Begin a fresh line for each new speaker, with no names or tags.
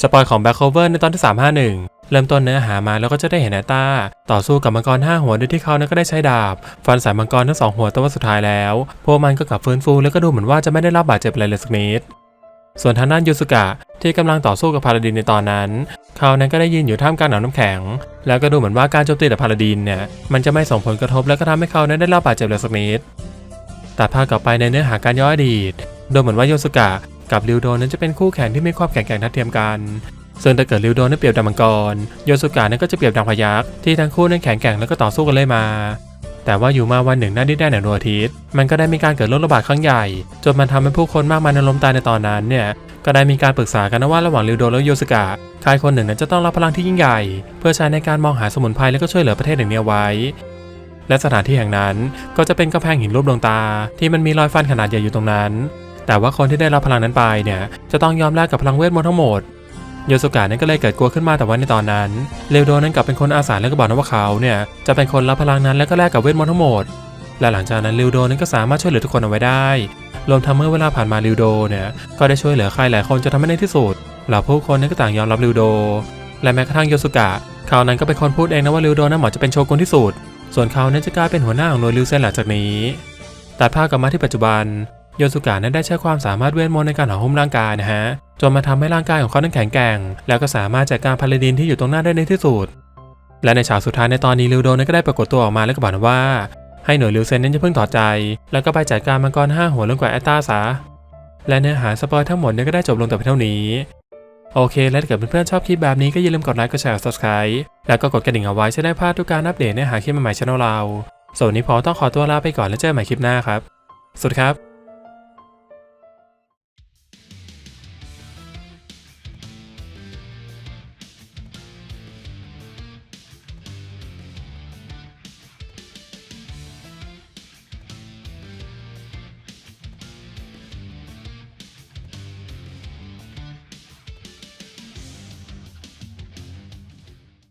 สปอยของ Back Cover ในตอนที่ 351 เริ่มต้นเนื้อหามาแล้วก็จะได้เห็นไอต้าต่อสู้กับมังกร 5 หัวโดยที่เขานั้นก็ได้ใช้ดาบ ฟันใส่มังกรทั้งสองหัวต่ว่าสุดท้ายแล้ว พวกมันก็กลับฟื้นฟูแล้วก็ดูเหมือนว่าจะไม่ได้รับบาดเจ็บอะไรเลยสักนิดส่วนทางด้านยูสุกะที่กำลังต่อสู้กับพาราดินในตอนนั้น เขานั้นก็ได้ยืนอยู่ท่ามกลางหนาวน้ำแข็ง แล้วก็ดูเหมือนว่าการโจมตีจากพาราดินเนี่ยมันจะไม่ส่งผลกระทบแล้วก็ทำให้เขานั้นได้รับบาดเจ็บเลยสักนิดตัดภาพกลับไปในเนื้อหาการย้อนอดีตดูเหมือนว่าโยสุกะ กับริวโดนั้นจะเป็นคู่แข่งที่มีความแข็งแกร่งทัดเทียมกันซึ่งถ้าเกิดริวโดนั้นเปรียบดังมังกร โยสุกะนั้นก็จะเปรียบดังพยักที่ทั้งคู่นั้นแข็งแกร่งแล้วก็ต่อสู้กันเลยมา แต่ว่าอยู่มาวันหนึ่งหน้าดินแดนแห่งดวงอาทิตย์มันก็ได้มีการเกิดโรคระบาดครั้งใหญ่จนมันทำให้ผู้คนมากมายนั้นล้มตายในตอนนั้นเนี่ยก็ได้มีการปรึกษากันว่าระหว่างริวโดและโยสกะใครคนหนึ่งนั้นจะต้องรับพลังที่ยิ่งใหญ่ เพื่อใช้ในการมองหาสมุนไพรและก็ช่วยเหลือประเทศแห่งนี้เอาไว้ และสถานที่แห่งนั้นก็จะเป็นกำแพงหินรูปดวงตา ที่มันมีรอยฟันขนาดใหญ่อยู่ตรงนั้น แต่ว่าคนที่ได้รับพลังนั้นไปเนี่ยจะต้องยอมแลกกับพลังเวทมนต์ทั้งหมดโยสุกะนั้นก็เลยเกิดกลัวขึ้นมาแต่ว่าในตอนนั้นเรวโดนั้นกลับเป็นคนอาสาและก็บอกนะว่าเขาเนี่ยจะเป็นคนรับพลังนั้นและก็แลกกับเวทมนต์ทั้งหมด และหลังจากนั้นริวโดนั้นก็สามารถช่วยเหลือทุกคนเอาไว้ได้ รวมทั้งเมื่อเวลาผ่านมาริวโดเนี่ยก็ได้ช่วยเหลือใครหลายคนจนทำให้ในที่สุดเหล่าผู้คนนั้นก็ต่างยอมรับริวโด และแม้กระทั่งโยสุกะเขานั้นก็เป็นคนพูดเองนะว่าริวโดนั้นเหมาะจะเป็นโชกุนที่สุด ส่วนเขานั้นจะกลายเป็นหัวหน้าของหน่วยริวเซนหลังจากนี้ตัดภาพกลับมาที่ปัจจุบัน โยสุกะนั้นได้ใช้ความสามารถเวทมนต์ในการห่อหุ้มร่างกายนะฮะ จนมาทำให้ร่างกายของเขานั้นแข็งแกร่ง แล้วก็สามารถจัดการพาราดินที่อยู่ตรงหน้าได้ในที่สุด และในฉากสุดท้ายในตอนนี้ริวโดนั้นก็ได้ปรากฏตัวออกมาแล้วก็บอกว่า ให้หน่วยลิวเซนนั้นจะเพิ่งถอดใจ แล้วก็ไปจัดการมังกรห้าหัวเรื่องกว่าแอตตาซะ และเนื้อหาสปอยทั้งหมดเนี่ยก็ได้จบลงแต่เพียงเท่านี้ โอเค และถ้าเกิดเพื่อนๆชอบคลิปแบบนี้ก็อย่าลืมกดไลค์ กดแชร์ subscribe แล้วก็กดกระดิ่งเอาไว้จะได้พลาดทุกการอัปเดตเนื้อหาคลิปใหม่ๆช่องเราส่วนนี้พอต้องขอตัวลาไปก่อนแล้วเจอใหม่คลิปหน้าครับ สวัสดีครับ